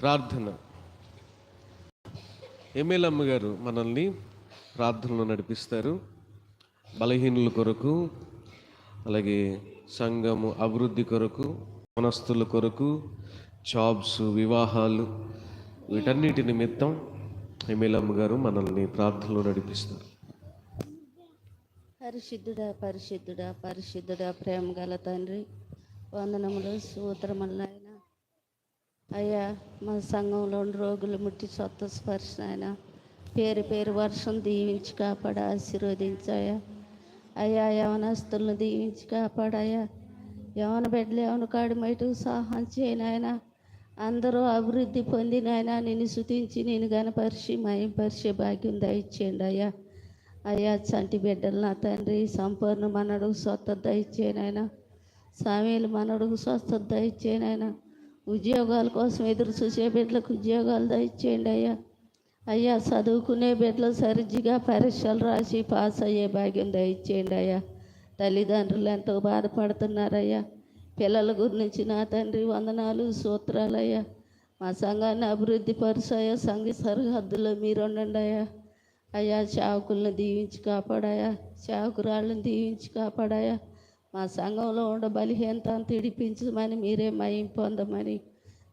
ప్రార్థన. ఎమ్మెల్యమ్మ గారు మనల్ని ప్రార్థనలో నడిపిస్తారు. బలహీనుల కొరకు అలాగే సంఘము అభివృద్ధి కొరకు మనస్తుల కొరకు జాబ్స్ వివాహాలు వీటన్నిటి నిమిత్తం ఎమ్మెల్యమ్మ గారు మనల్ని ప్రార్థనలో నడిపిస్తారు. పరిశుద్ధుడా పరిశుద్ధుడా పరిశుద్ధుడా ప్రేమ గల తండ్రి వందనములు సూత్రములు అయ్యా మా సంఘంలో రోగులు ముట్టి సొత్త స్పర్శ ఆయన పేరు పేరు వర్షం దీవించి కాపాడ ఆశీర్వదించాయా. అయ్యా యవనస్తులను దీవించి కాపాడాయా. యవన బిడ్డలు యవన కాడిమైటు సహాయం చేయనాయన అందరూ అభివృద్ధి పొందినాయన నిన్ను శుతించి నేను గనపరిచి మయంపరిచే భాగ్యం దయచేయండి అయ్యా. అయ్యా చంటి బిడ్డలు నా తండ్రి సంపూర్ణ మనడుగు స్వత దయచేయనైనా సామీలు మనడుగు స్వస్థత దయచేయనైనా ఉద్యోగాల కోసం ఎదురు చూసే బిడ్డలకు ఉద్యోగాలు దయచేయండి అయ్యా. అయ్యా చదువుకునే బిడ్డలు సరిగ్గా పరీక్షలు రాసి పాస్ అయ్యే భాగ్యం దయచేయండి అయ్యా. తల్లిదండ్రులు ఎంతో బాధపడుతున్నారయ్యా. పిల్లల గురించి నా తండ్రి వందనాలు సూత్రాలయ్యా మా సంఘాన్ని అభివృద్ధి పరుసయ్యా సంఘ సరిహద్దులో మీరు ఉండండి అయ్యా. అయ్యా చావుకులను దీవించి కాపాడాయా చావుకురాళ్ళను దీవించి కాపాడాయా మా సంఘంలో ఉండ బలిహీనత తిడిపించమని మీరే మహిమ పొందమని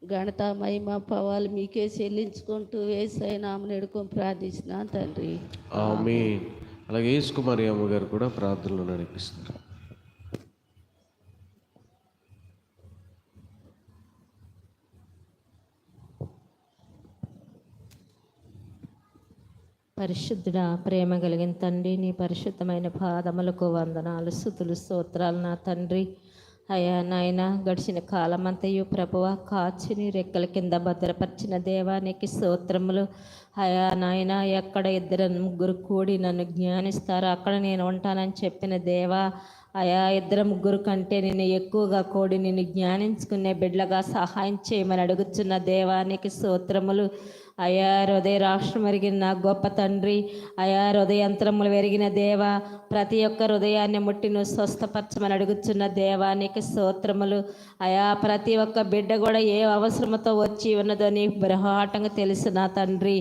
ఘనత మహిమ పవాలు మీకే చెల్లించుకుంటూ వేసై నామని ఎడుకొని ప్రార్థిస్తున్నా తండ్రి. ఆమె అలాగే యేసుకుమారి అమ్మగారు గారు కూడా ప్రార్థనలు నడిపిస్తున్నారు. పరిశుద్ధుడా ప్రేమ కలిగిన తండ్రి నీ పరిశుద్ధమైన పాదములకు వందనాలు స్థుతులు స్తోత్రాలు నా తండ్రి. అయ్యా నాయన గడిచిన కాలమంతయు ప్రభువ కాచిని రెక్కల కింద భద్రపరిచిన దేవానికి స్తోత్రములు. అయా నాయన ఎక్కడ ఇద్దరు ముగ్గురు కూడి నన్ను జ్ఞానిస్తారో అక్కడ నేను ఉంటానని చెప్పిన దేవా. అయా ఇద్దరు ముగ్గురు కంటే నేను ఎక్కువగా కూడి నిన్ను జ్ఞానించుకునే బిడ్డగా సహాయం చేయమని అడుగుతున్న దేవానికి స్తోత్రములు. అయా హృదయ రాష్ట్రం ఎరిగిన నా గొప్ప తండ్రి. అయా హృదయంత్రములు వెరిగిన దేవ ప్రతి ఒక్క హృదయాన్ని ముట్టి నువ్వు స్వస్థపరచమని అడుగుచున్న దేవానికి స్తోత్రములు. అయా ప్రతి ఒక్క బిడ్డ కూడా ఏ అవసరముతో వచ్చి ఉన్నదో నీ బ్రహాటంగా తెలుసు నా తండ్రి.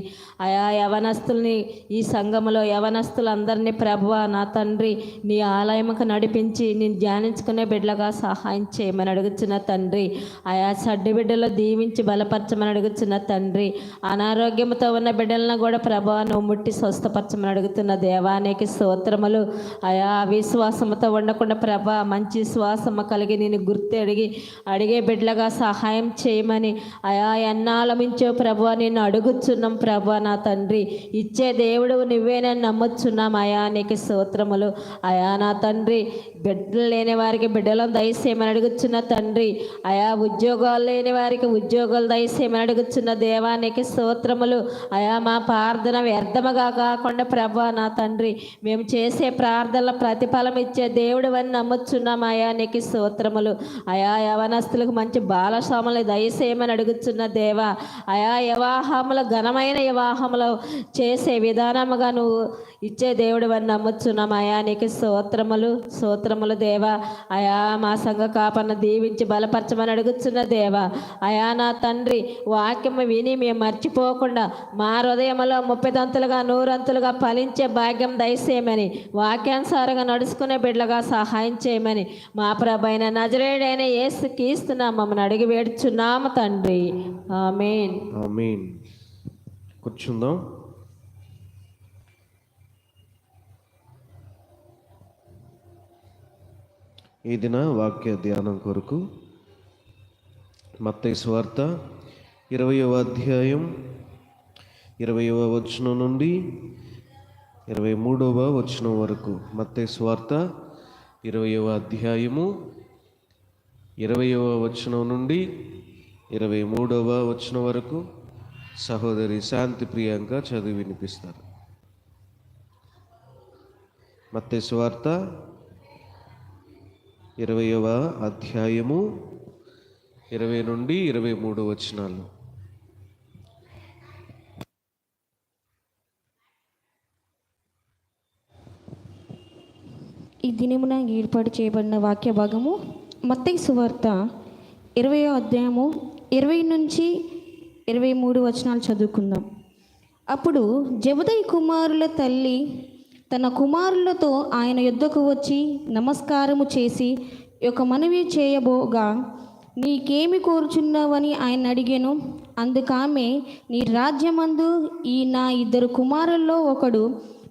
అయా యవనస్తుల్ని ఈ సంఘములో యవనస్తులందరినీ ప్రభువ నా తండ్రి నీ ఆలయముకు నడిపించి నేను ధ్యానించుకునే బిడ్డలుగా సహాయం చేయమని అడుగుతున్న తండ్రి. ఆయా సడ్డి బిడ్డలో దీవించి బలపరచమని అడుగుతున్న తండ్రి. అనారోగ్యంతో ఉన్న బిడ్డలను కూడా ప్రభా నువ్వు ముట్టి స్వస్థపరచమని అడుగుతున్న దేవానికి స్తోత్రములు. ఆయా అవిశ్వాసంతో ఉండకుండా ప్రభా మంచి శ్వాసము కలిగి నేను గుర్తు అడిగి అడిగే బిడ్డలుగా సహాయం చేయమని. అయా ఎన్నాల మించో ప్రభా నిన్ను అడుగుచున్నాం ప్రభా నా తండ్రి. ఇచ్చే దేవుడు నువ్వేనని నమ్ముచున్నాం అయా నీకు స్తోత్రములు. అయా నా తండ్రి బిడ్డలు లేని వారికి బిడ్డలను దయసేయమని అడుగుచున్న తండ్రి. అయా ఉద్యోగాలు లేని వారికి ఉద్యోగాలు దయసేయమని అడుగుచున్న దేవానికి స్తోత్రములు. అయా మా ప్రార్థన వ్యర్థముగా కాకుండా ప్రభా నా తండ్రి మేము చేసే ప్రార్థనల ప్రతిఫలం ఇచ్చే దేవుడు అని నమ్ముచున్నాం. అయా నీకు స్తోత్రములు. అయా యవనస్తులకు మంచి బాలస్వాములు దయసేయమని అడుగుచున్న దేవా. అయా వివాహములు ఘనమైన వివాహములు చేసే విధానముగా నువ్వు ఇచ్చే దేవుడు అని నమ్ముచున్నాం. అయా నీకు స్తోత్రములు స్తోత్రములు దేవా. అయా మా సంఘ కాపన్న దీవించి బలపరచమని అడుగుచున్న దేవా. అయా నా తండ్రి వాక్యము విని మేము మర్చిపోకుండా మా హృదయములో ముప్పిదంతులుగా నూరంతులుగా ఫలించే భాగ్యం దయచేయమని వాక్యానుసారంగా నడుచుకునే బిడ్డలుగా సహాయం చేయమని మా ప్రభైన నజరేడైన ఏసు కీస్తున్నాం మమ్మల్ని అడిగి వేడుచున్నాము తండ్రి. ఆమెన్. ఆమెన్. కూర్చుందాం. ఈ దిన వాక్య ధ్యానం కొరకు మత్తయి స్వార్త ఇరవయవ అధ్యాయం ఇరవయవ వచనం నుండి ఇరవై మూడవ వచనం వరకు. మత్తయి స్వార్త ఇరవయవ అధ్యాయము ఇరవయవ వచనం నుండి ఇరవై మూడవ వచనం వరకు సహోదరి శాంతి ప్రియాంక చదివి వినిపిస్తారు. మత్తే స్వార్త ఇరవయవ అధ్యాయము ఇరవై నుండి ఇరవై మూడు వచనాలు. ఈ దినమున ఏర్పాటు చేయబడిన వాక్య భాగము మత్తయి సువార్త ఇరవయో అధ్యాయము ఇరవై నుంచి ఇరవై మూడు వచనాలు చదువుకుందాం. అప్పుడు జబుదయ్ కుమారుల తల్లి తన కుమారులతో ఆయన యుద్ధకు వచ్చి నమస్కారము చేసి ఒక మనవి చేయబోగా నీకేమి కోరుచున్నావని ఆయన అడిగాను. అందుకామె నీ రాజ్యమందు ఈ నా ఇద్దరు కుమారుల్లో ఒకడు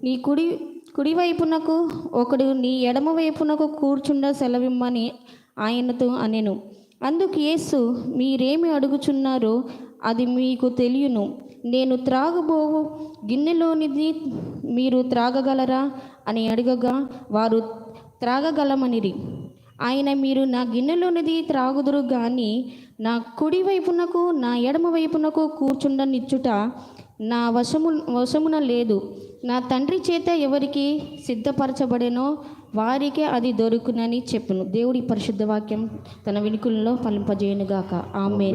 నీ కుడి కుడివైపునకు ఒకడు నీ ఎడమ వైపునకు కూర్చుండ సెలవిమ్మని ఆయనతో అనెను. అందుకు యేసు మీరేమి అడుగుచున్నారో అది మీకు తెలియను. నేను త్రాగబోవు గిన్నెలోనిది మీరు త్రాగగలరా? అని అడగగా వారు త్రాగగలమనిరి. ఆయన మీరు నా గిన్నెలోనిది త్రాగుదురు కానీ నా కుడి వైపునకు నా ఎడమ వైపునకు కూర్చుండనిచ్చుట నా వశము వశమున లేదు. నా తండ్రి చేత ఎవరికి సిద్ధపరచబడేనో వారికే అది దొరుకునని చెప్పును. దేవుడి పరిశుద్ధ వాక్యం తన వినికుల్లో ఫలింపజేయనుగాక. ఆమె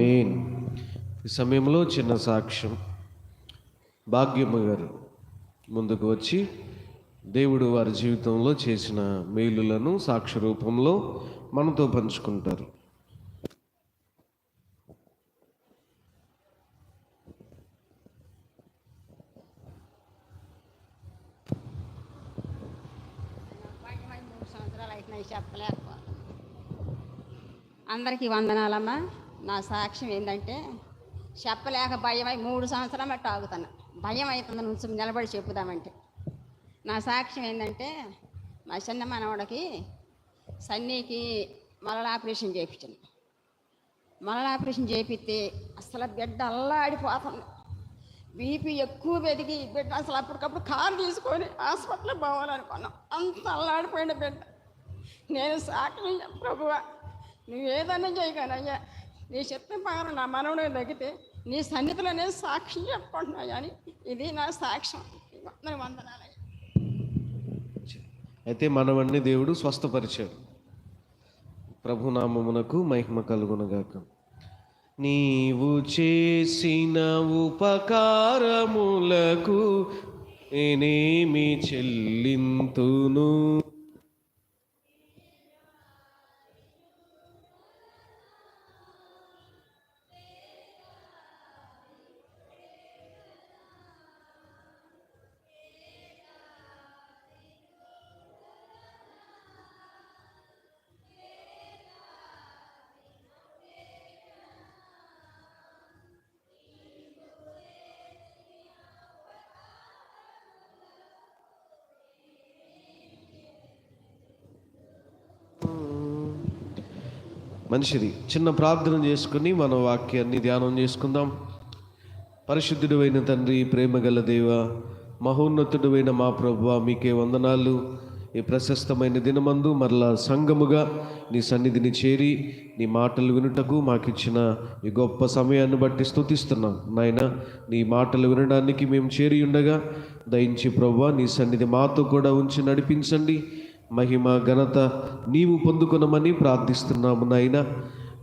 ఈ సమయంలో చిన్న సాక్ష్యం. భాగ్యమ్మ గారు ముందుకు వచ్చి దేవుడు వారి జీవితంలో చేసిన మేలులను సాక్ష్య రూపంలో మనతో పంచుకుంటారు. మూడు సంవత్సరాలు అందరికీ వందనాలమ్మా. నా సాక్ష్యం ఏంటంటే చెప్పలేక భయమై మూడు సంవత్సరాలు అట్టు ఆగుతున్నా భయం అవుతుంది నుంచి నిలబడి చెప్పుదామంటే. నా సాక్ష్యం ఏంటంటే మా చిన్న మనవడికి సన్నీకి మలల ఆపరేషన్ చేయించాను. మలల ఆపరేషన్ చేపిస్తే అసలు బిడ్డ అల్లాడిపోతుంది. బీపీ ఎక్కువ పెరిగి బిడ్డ అసలు అప్పటికప్పుడు కారు తీసుకొని హాస్పిటల్లో పోవాలనుకున్నాం. అంత అల్లాడిపోయిన బిడ్డ. నేను సాక్షి ప్రభువా నువ్వు ఏదన్నా చేయగలయ్యా నీ చెప్పిన ప్రకారం నా మనవడు తగ్గితే నీ సన్నిధిలో నేను సాక్షి చెప్పుకుంటున్నాయా అని ఇది నా సాక్ష్యం. వందన అయితే మనవన్ని దేవుడు స్వస్థపరిచాడు. ప్రభునామమునకు మహిమ కలుగునగాక. నీవు చేసిన ఉపకారములకు నేనేమి చెల్లింతును? మంచిది చిన్న ప్రార్థన చేసుకుని మన వాక్యాన్ని ధ్యానం చేసుకుందాం. పరిశుద్ధుడు అయిన తండ్రి ప్రేమగల దేవ మహోన్నతుడు మా ప్రభు మీకే వందనాలు. ఈ ప్రశస్తమైన దినమందు మరలా సంఘముగా నీ సన్నిధిని చేరి నీ మాటలు వినుటకు మాకిచ్చిన ఈ గొప్ప సమయాన్ని బట్టి స్థుతిస్తున్నాం నాయన నీ మాటలు వినడానికి మేము చేరి ఉండగా దయించి ప్రభు నీ సన్నిధి మాతో కూడా ఉంచి నడిపించండి. మహిమ ఘనత నీవు పొందుకునమని ప్రార్థిస్తున్నాము నాయన.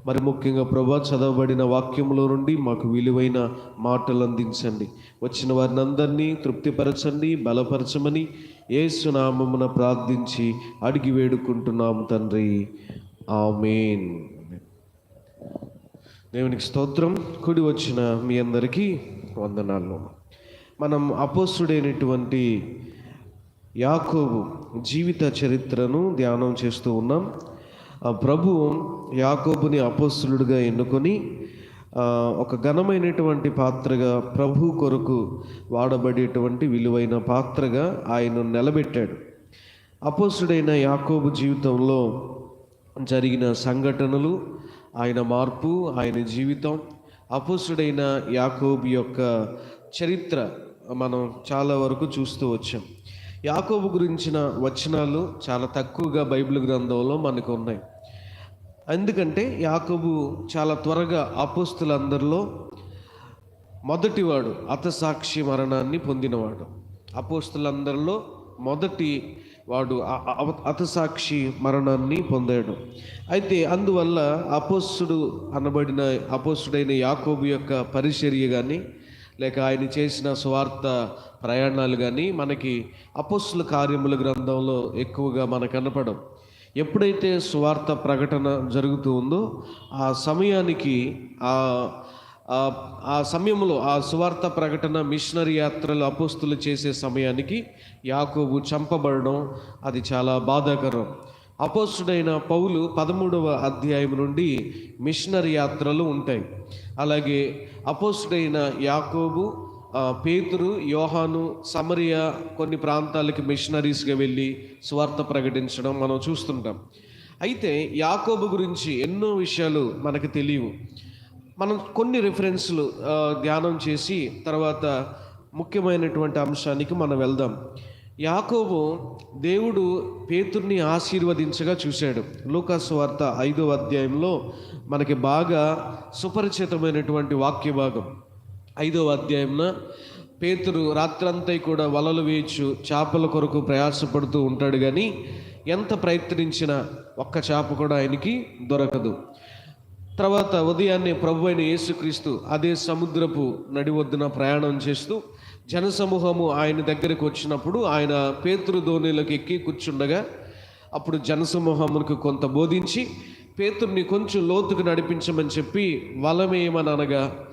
మరి ముఖ్యంగా ప్రభా చదవబడిన వాక్యంలో నుండి మాకు విలువైన మాటలు అందించండి. వచ్చిన వారిని అందరినీ తృప్తిపరచండి బలపరచమని ఏసునామమున ప్రార్థించి అడిగి వేడుకుంటున్నాము తండ్రి. ఆమెన్. దేవునికి స్తోత్రం. కుడి వచ్చిన మీ అందరికీ వందనాలు. మనం అపోసుడైనటువంటి యాకోబు జీవిత చరిత్రను ధ్యానం చేస్తూ ఉన్నాం. ప్రభు యాకోబుని అపోస్తులుడిగా ఎన్నుకొని ఒక ఘనమైనటువంటి పాత్రగా ప్రభు కొరకు వాడబడేటువంటి విలువైన పాత్రగా ఆయన నిలబెట్టాడు. అపోస్తుడైన యాకోబు జీవితంలో జరిగిన సంఘటనలు ఆయన మార్పు ఆయన జీవితం అపోస్తుడైన యాకోబు యొక్క చరిత్ర మనం చాలా వరకు చూస్తూ వచ్చాం. యాకోబు గురించిన వచనాలు చాలా తక్కువగా బైబిల్ గ్రంథంలో మనకు ఉన్నాయి. ఎందుకంటే యాకోబు చాలా త్వరగా అపోస్తులందరిలో మొదటివాడు అతసాక్షి మరణాన్ని పొందినవాడు. అపోస్తులందరిలో మొదటి వాడు అతసాక్షి మరణాన్ని పొందాడు. అయితే అందువల్ల అపోస్తుడు అనబడిన అపోస్తుడైన యాకోబు యొక్క పరిచర్య కానీ లేక ఆయన చేసిన స్వార్థ ప్రయాణాలు కానీ మనకి అపోస్తుల కార్యముల గ్రంథంలో ఎక్కువగా మనకు కనపడం ఎప్పుడైతే స్వార్థ ప్రకటన జరుగుతూ ఉందో ఆ సమయానికి ఆ ఆ, ఆ సమయంలో ఆ సువార్త ప్రకటన మిషనరీ యాత్రలు అపోస్తులు చేసే సమయానికి యాకోబు చంపబడడం అది చాలా బాధాకరం. అపోస్తుడైన పౌలు పదమూడవ అధ్యాయం నుండి మిషనరీ యాత్రలు ఉంటాయి. అలాగే అపోస్తుడైన యాకోబు పేతురు యోహాను సమరియా కొన్ని ప్రాంతాలకి మిషనరీస్గా వెళ్ళి స్వార్థ ప్రకటించడం మనం చూస్తుంటాం. అయితే యాకోబు గురించి ఎన్నో విషయాలు మనకు తెలియవు. మనం కొన్ని రిఫరెన్స్లు ధ్యానం చేసి తర్వాత ముఖ్యమైనటువంటి అంశానికి మనం వెళ్దాం. యాకోబు దేవుడు పేతుర్ని ఆశీర్వదించగా చూశాడు. లూకాసు వార్త ఐదో అధ్యాయంలో మనకి బాగా సుపరిచితమైనటువంటి వాక్య భాగం ఐదవ అధ్యాయంన పేతురు రాత్రంతా కూడా వలలు వేయచ్చు చేపల కొరకు ప్రయాసపడుతూ ఉంటాడు కానీ ఎంత ప్రయత్నించినా ఒక్క చేప కూడా ఆయనకి దొరకదు. తర్వాత ఉదయాన్నే ప్రభు అయిన యేసుక్రీస్తు అదే సముద్రపు నడి ఒడ్డున ప్రయాణం చేస్తూ జనసమూహము ఆయన దగ్గరికి వచ్చినప్పుడు ఆయన పేతురు ధోనిలోకి ఎక్కి కూర్చుండగా అప్పుడు జనసమూహమునికి కొంత బోధించి పేతుర్ని కొంచెం లోతుకు నడిపించమని చెప్పి వలమేయమని అనగా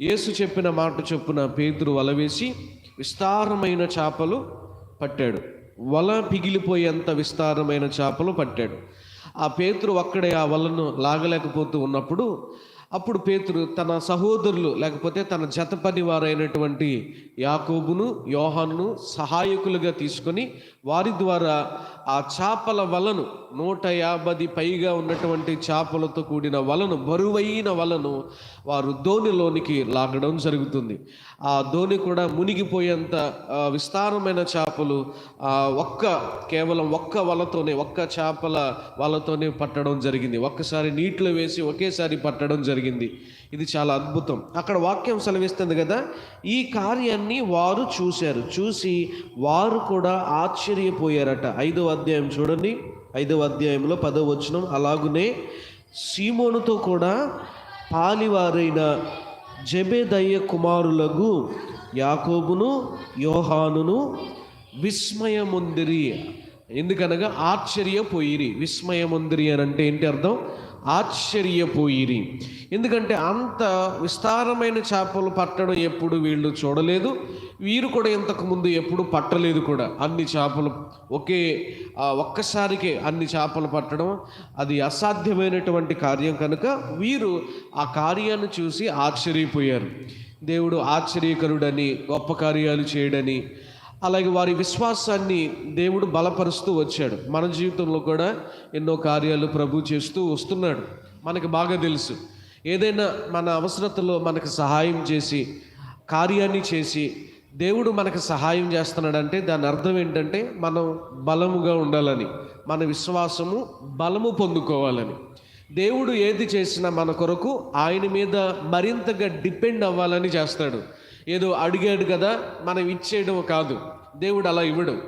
యేసు చెప్పిన మాట చొప్పున పేతురు వల వేసి విస్తారమైన చేపలు పట్టాడు. వల పిగిలిపోయేంత విస్తారమైన చేపలు పట్టాడు. ఆ పేతురు ఒక్కడే ఆ వలను లాగలేకపోతూ ఉన్నప్పుడు అప్పుడు పేతురు తన సహోదరులు లేకపోతే తన జత వారైనటువంటి యాకోబును యోహానును సహాయకులుగా తీసుకొని వారి ద్వారా ఆ చేపల వలను నూట యాభై పైగా ఉన్నటువంటి చేపలతో కూడిన వలను బరువైన వలను వారు ధోనిలోనికి లాగడం జరుగుతుంది. ఆ ధోని కూడా మునిగిపోయేంత విస్తారమైన చేపలు ఒక్క కేవలం ఒక్క వలతోనే ఒక్క చేపల వలతోనే పట్టడం జరిగింది. ఒక్కసారి నీటిలో వేసి ఒకేసారి పట్టడం జరిగింది. ఇది చాలా అద్భుతం. అక్కడ వాక్యం సెలవిస్తుంది కదా ఈ కార్యాన్ని వారు చూశారు. చూసి వారు కూడా ఆశ్చర్యపోయారట. ఐదో అధ్యాయం చూడండి. ఐదవ అధ్యాయంలో పదవ వచనం అలాగునే సీమోనుతో కూడా పాలివారైన జబేదయ్య కుమారులకు యాకోబును యోహానును విస్మయముందిరి. ఎందుకనగా ఆశ్చర్యపోయిరి. విస్మయముందిరి అని అంటే ఏంటి అర్థం? ఆశ్చర్యపోయిరి. ఎందుకంటే అంత విస్తారమైన చేపలు పట్టడం ఎప్పుడు వీళ్ళు చూడలేదు. వీరు కూడా ఇంతకుముందు ఎప్పుడు పట్టలేదు కూడా. అన్ని చేపలు ఒకే ఒక్కసారికే అన్ని చేపలు పట్టడం అది అసాధ్యమైనటువంటి కార్యం కనుక వీరు ఆ కార్యాన్ని చూసి ఆశ్చర్యపోయారు. దేవుడు ఆశ్చర్యకరుడని గొప్ప కార్యాలు చేయడని అలాగే వారి విశ్వాసాన్ని దేవుడు బలపరుస్తూ వచ్చాడు. మన జీవితంలో కూడా ఎన్నో కార్యాలు ప్రభు చేస్తూ వస్తున్నాడు. మనకు బాగా తెలుసు. ఏదైనా మన అవసరతలో మనకు సహాయం చేసి కార్యాన్ని చేసి దేవుడు మనకు సహాయం చేస్తున్నాడంటే దాని అర్థం ఏంటంటే మనం బలముగా ఉండాలని మన విశ్వాసము బలము పొందుకోవాలని. దేవుడు ఏది చేసినా మన కొరకు ఆయన మీద మరింతగా డిపెండ్ అవ్వాలని చేస్తాడు. ఏదో అడిగాడు కదా మనం ఇచ్చేయడం కాదు. దేవుడు అలా ఇవ్వడు.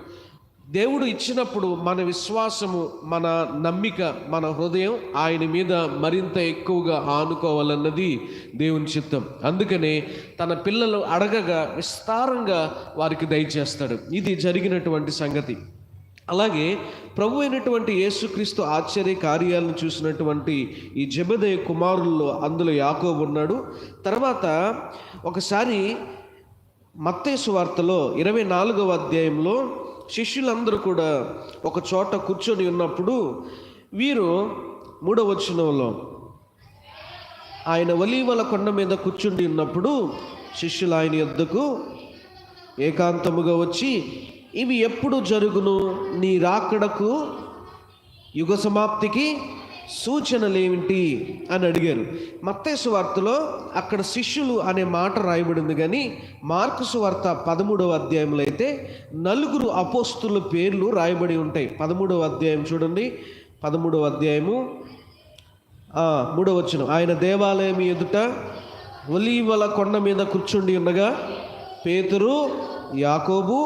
దేవుడు ఇచ్చినప్పుడు మన విశ్వాసము మన నమ్మిక మన హృదయం ఆయన మీద మరింత ఎక్కువగా ఆనుకోవాలన్నది దేవుని చిత్తం. అందుకనే తన పిల్లలు అడగగా విస్తారంగా వారికి దయచేస్తాడు. ఇది జరిగినటువంటి సంగతి. అలాగే ప్రభు అయినటువంటి యేసుక్రీస్తు ఆశ్చర్య కార్యాలను చూసినటువంటి ఈ జబదయ కుమారుల్లో అందులో యాకోబు ఉన్నాడు. తర్వాత ఒకసారి మత్తేసు వార్తలో ఇరవై నాలుగవ అధ్యాయంలో శిష్యులందరూ కూడా ఒక చోట కూర్చొని ఉన్నప్పుడు వీరు మూడవ వచనంలో ఆయన ఒలీవల కొండ మీద కూర్చుండి ఉన్నప్పుడు శిష్యులు ఆయన యొద్దకు ఏకాంతముగా వచ్చి ఇవి ఎప్పుడు జరుగును? నీ రాకడకు యుగ సమాప్తికి సూచనలేమిటి? అని అడిగారు. మత్తేసు వార్తలో అక్కడ శిష్యులు అనే మాట రాయబడింది కానీ మార్కుసు వార్త పదమూడవ అధ్యాయంలో అయితే నలుగురు అపోస్తుల పేర్లు రాయబడి ఉంటాయి. పదమూడవ అధ్యాయం చూడండి. పదమూడవ అధ్యాయము. మూడవ వచ్చిన ఆయన దేవాలయం ఎదుట ఒలీవల కొండ మీద కూర్చుండి ఉండగా పేతురు యాకోబు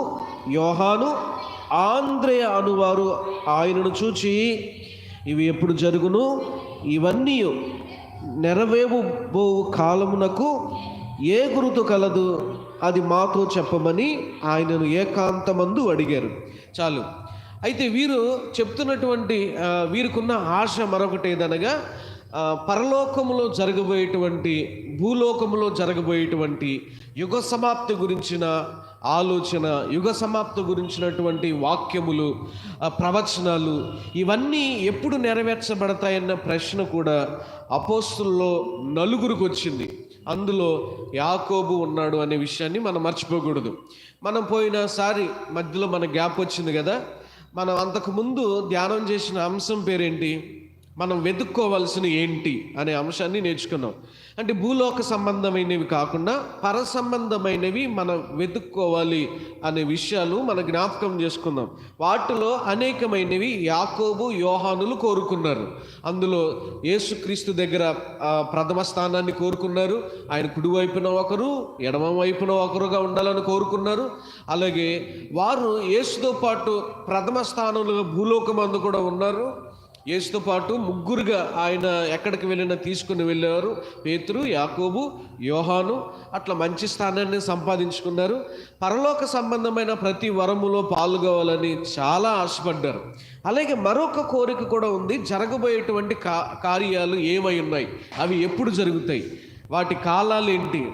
యోహాను ఆంధ్రేయ అనువారు ఆయనను చూచి ఇవి ఎప్పుడు జరుగును? ఇవన్నీ నెరవేవు బో కాలమునకు ఏ గురుతు కలదు? అది మాతో చెప్పమని ఆయనను ఏకాంతమందు అడిగారు. చాలు. అయితే వీరు చెప్తున్నటువంటి వీరికున్న ఆశ మరొకటి ఏదనగా పరలోకములో జరగబోయేటువంటి భూలోకములో జరగబోయేటువంటి యుగ సమాప్తి గురించిన ఆలోచన యుగ సమాప్తి గురించినటువంటి వాక్యములు ప్రవచనాలు ఇవన్నీ ఎప్పుడు నెరవేర్చబడతాయన్న ప్రశ్న కూడా అపోస్తుల్లో నలుగురికి వచ్చింది. అందులో యాకోబు ఉన్నాడు అనే విషయాన్ని మనం మర్చిపోకూడదు. మనం పోయినసారి మధ్యలో మన గ్యాప్ వచ్చింది కదా? మనం అంతకుముందు ధ్యానం చేసిన అంశం పేరేంటి? మనం వెతుక్కోవాల్సిన ఏంటి అనే అంశాన్ని నేర్చుకున్నాం. అంటే భూలోక సంబంధమైనవి కాకుండా పర సంబంధమైనవి మనం వెతుక్కోవాలి అనే విషయాలు మన జ్ఞాపకం చేసుకుందాం. వాటిలో అనేకమైనవి యాకోబు యోహానులు కోరుకున్నారు. అందులో యేసుక్రీస్తు దగ్గర ప్రథమ స్థానాన్ని కోరుకున్నారు. ఆయన కుడివైపున ఒకరు ఎడమ వైపున ఒకరుగా ఉండాలని కోరుకున్నారు. అలాగే వారు యేసుతో పాటు ప్రథమ స్థానంలో భూలోకమందు కూడా ఉన్నారు. యేసుతో పాటు ముగ్గురుగా ఆయన ఎక్కడికి వెళ్ళినా తీసుకుని వెళ్ళేవారు. పేతురు యాకోబు యోహాను అట్లా మంచి స్థానాన్ని సంపాదించుకున్నారు. పరలోక సంబంధమైన ప్రతి వరములో పాల్గొవాలని చాలా ఆశపడ్డారు. అలాగే మరొక కోరిక కూడా ఉంది. జరగబోయేటువంటి కా కార్యాలు ఏమై ఉన్నాయి? అవి ఎప్పుడు జరుగుతాయి? వాటి కాలాలు ఏంటి?